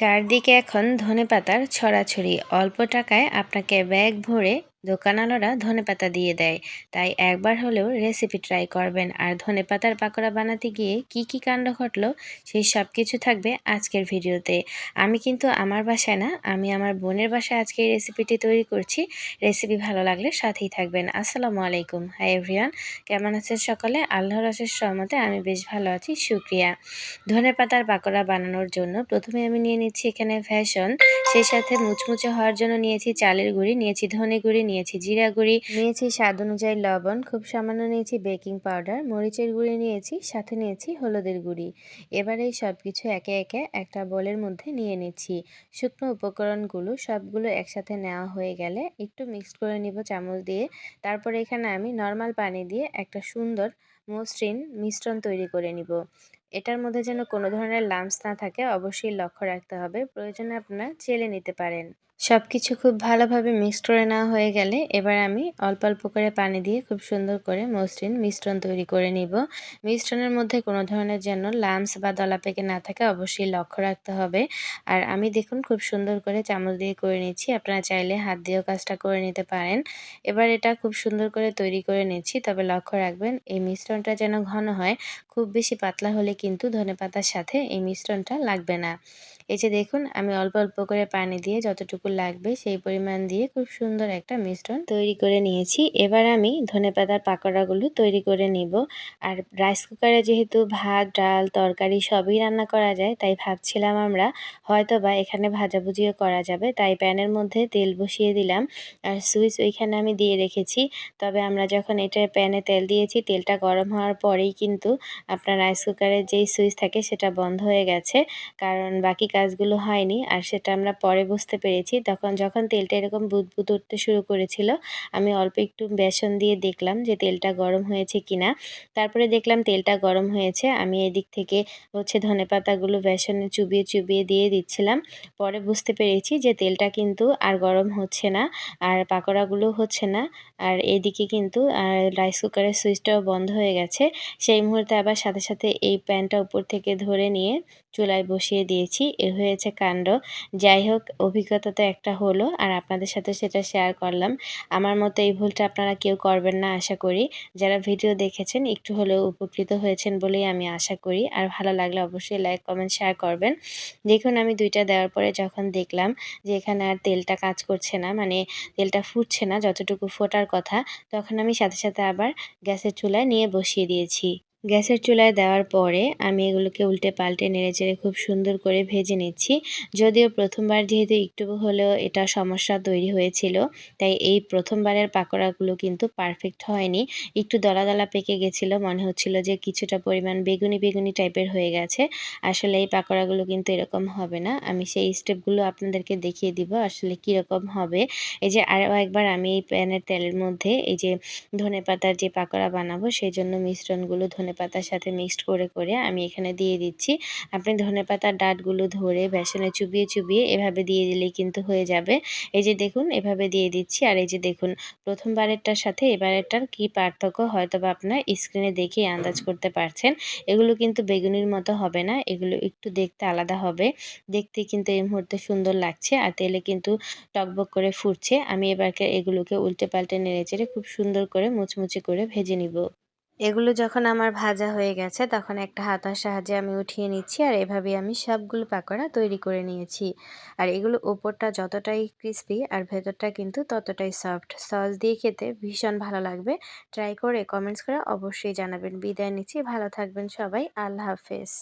চারদিকে এখন ধনেপাতার ছড়াছড়ি। অল্প টাকায় আপনাকে ব্যাগ ভরে দোকানওয়ালারা ধনেপাতা দিয়ে দেয়। তাই একবার হলেও রেসিপি ট্রাই করবেন। আর ধনেপাতার পাকোড়া বানাতে গিয়ে কি কি কাণ্ড ঘটলো, সেই সব কিছু থাকবে আজকের ভিডিওতে। আমি কিন্তু আমার বাসায় না, আমি আমার বোনের বাসায় আজকে এই রেসিপিটি তৈরি করছি। রেসিপি ভালো লাগলে সাথেই থাকবেন। আসসালামু আলাইকুম। হাই এভরিওয়ান কেমন আছেন সকালে? আল্লাহর রসের সহমতে আমি বেশ ভালো আছি, শুক্রিয়া। ধনেপাতার পাকোড়া বানানোর জন্য প্রথমে আমি নিয়ে নিচ্ছি এখানে ফ্যাশন সেই সাথে মুচমুচে হওয়ার জন্য নিয়েছি চালের গুঁড়ি, নিয়েছি ধনে গুঁড়ি নিয়েছি, জিরা গুঁড়ি নিয়েছি স্বাদ অনুযায়ী লবণ, খুব সামান্য নিয়েছি বেকিং পাউডার, মরিচের গুঁড়ি নিয়েছি, সাথে নিয়েছি হলুদের গুঁড়ি। এবার এই সব কিছু একে একে একটা বোলের মধ্যে নিয়ে নিচ্ছি। শুকনো উপকরণগুলো সবগুলো একসাথে নেওয়া হয়ে গেলে একটু মিক্সড করে নিব চামচ দিয়ে। তারপর এখানে আমি নর্মাল পানি দিয়ে একটা সুন্দর মসৃণ মিশ্রণ তৈরি করে নিব। এটার মধ্যে যেন কোনো ধরনের লাম্পস না থাকে, অবশ্যই লক্ষ্য রাখতে হবে। প্রয়োজনে আপনারা চেলে নিতে পারেন। সব কিছু খুব ভালোভাবে মিক্সড করে নেওয়া হয়ে গেলে এবার আমি অল্প অল্প করে পানি দিয়ে খুব সুন্দর করে মসৃণ মিশ্রণ তৈরি করে নিব। মিশ্রণের মধ্যে কোনো ধরনের যেন লামস বা দলা পেকে না থাকে অবশ্যই লক্ষ্য রাখতে হবে। আর আমি দেখুন খুব সুন্দর করে চামচ দিয়ে করে নিচ্ছি, আপনারা চাইলে হাত দিয়েও কাজটা করে নিতে পারেন। এবার এটা খুব সুন্দর করে তৈরি করে নিচ্ছি, তবে লক্ষ্য রাখবেন এই মিশ্রণটা যেন ঘন হয়, খুব বেশি পাতলা হলে কিন্তু ধনে পাতার সাথে এই মিশ্রণটা লাগবে না। এই যে দেখুন, আমি অল্প অল্প করে পানি দিয়ে যতটুকু লাগবে সেই পরিমাণ দিয়ে খুব সুন্দর একটা মিশ্রণ তৈরি করে নিয়েছি। এবার আমি ধনে পাতার পাকোড়াগুলো তৈরি করে নিব। আর রাইস কুকারে যেহেতু ভাত, ডাল, তরকারি সবই রান্না করা যায়, তাই ভাবছিলাম আমরা হয়তো বা এখানে ভাজাভুজিও করা যাবে। তাই প্যানের মধ্যে তেল বসিয়ে দিলাম আর সুইচ ওইখানে আমি দিয়ে রেখেছি। তবে আমরা যখন এটা প্যানে তেল দিয়েছি, তেলটা গরম হওয়ার পরেই কিন্তু আপনার রাইস কুকারের যেই সুইচ থাকে সেটা বন্ধ হয়ে গেছে। কারণ বাকি কাজগুলো হয়নি আর সেটা আমরা পরে বুঝতে পেরেছি। তখন যখন তেলটা এরকম বুদবুদ উঠতে শুরু করেছিল, আমি অল্প একটু বেসন দিয়ে দেখলাম যে তেলটা গরম হয়েছে কিনা। তারপরে দেখলাম তেলটা গরম হয়েছে, আমি এদিক থেকে হচ্ছে ধনে পাতাগুলো বেসনে চুবিয়ে চুবিয়ে দিয়ে দিচ্ছিলাম। পরে বুঝতে পেরেছি যে তেলটা কিন্তু আর গরম হচ্ছে না, আর পাকোড়াগুলো হচ্ছে না, আর এদিকে কিন্তু, আর রাইস কুকারের সুইচটাও বন্ধ হয়ে গেছে। সেই মুহূর্তে আবার সাথে সাথে এই প্যানটা উপর থেকে ধরে নিয়ে চুলায় বসিয়ে দিয়েছি। এ হয়েছে কাণ্ড। যাই হোক, অভিজ্ঞতা তো একটা হলো আর আপনাদের সাথে সেটা শেয়ার করলাম। আমার মতো এই ভুলটা আপনারা কেউ করবেন না আশা করি। যারা ভিডিও দেখেছেন একটু হলেও উপকৃত হয়েছেন বলেই আমি আশা করি। আর ভালো লাগলে অবশ্যই লাইক কমেন্ট শেয়ার করবেন। দেখুন আমি দুইটা দেওয়ার পরে যখন দেখলাম যে এখানে আর তেলটা কাজ করছে না মানে তেলটা ফুটছে না যতটুকু ফোটার কথা, তখন আমি সাথে সাথে আবার গ্যাসের চুলায় নিয়ে বসিয়ে দিয়েছি। গ্যাসের চুলায় দেওয়ার পরে আমি এগুলোকে উল্টে পাল্টে নেড়েচেড়ে খুব সুন্দর করে ভেজে নিচ্ছি। যদিও প্রথমবার যেহেতু একটু হলেও এটা সমস্যা তৈরি হয়েছিল, তাই এই প্রথমবারের পাকোড়াগুলো কিন্তু পারফেক্ট হয়নি। একটু দলা দলা পেকে গেছিল, মনে হচ্ছিল যে কিছুটা পরিমাণ বেগুনি বেগুনি টাইপের হয়ে গেছে। আসলে এই পাকোড়াগুলো কিন্তু এরকম হবে না। আমি সেই স্টেপগুলো আপনাদেরকে দেখিয়ে দিব, আসলে কীরকম হবে। এই যে আরও একবার আমি এই প্যানের তেলের মধ্যে এই যে ধনে পাতার যে পাকোড়া বানাবো, সেই জন্য মিশ্রণগুলো ধনে ধনে পাতার সাথে মিক্সড করে করে আমি এখানে দিয়ে দিচ্ছি। আপনি ধনে পাতার ডাঁটগুলো ধরে বেসনে চুবিয়ে চুবিয়ে এভাবে দিয়ে দিলেই কিন্তু হয়ে যাবে। এই যে দেখুন, এভাবে দিয়ে দিচ্ছি। আর এই যে দেখুন, প্রথমবারেরটার সাথে এবারেরটার কি পার্থক্য হয়তো বা আপনার স্ক্রিনে দেখেই আন্দাজ করতে পারছেন। এগুলো কিন্তু বেগুনির মতো হবে না, এগুলো একটু দেখতে আলাদা হবে। দেখতে কিন্তু এই মুহূর্তে সুন্দর লাগছে আর তেলে কিন্তু টকবক করে ফুটছে। আমি এবারকে এগুলোকে উল্টে পাল্টে নেড়ে চেড়ে খুব সুন্দর করে মুচমুচে করে ভেজে নিব। এগুলো যখন আমার ভাজা হয়ে গেছে, তখন একটা হাতার সাহায্যে আমি উঠিয়ে নিচ্ছি আর এভাবে আমি সবগুলো পাকোড়া তৈরি করে নিয়েছি। আর এগুলো ওপরটা যতটাই ক্রিস্পি আর ভেতরটা কিন্তু ততটাই সফট সস দিয়ে খেতে ভীষণ ভালো লাগবে। ট্রাই করে কমেন্টস করে অবশ্যই জানাবেন। বিদায় নিচ্ছি। ভালো থাকবেন সবাই। আল্লাহ হাফেজ।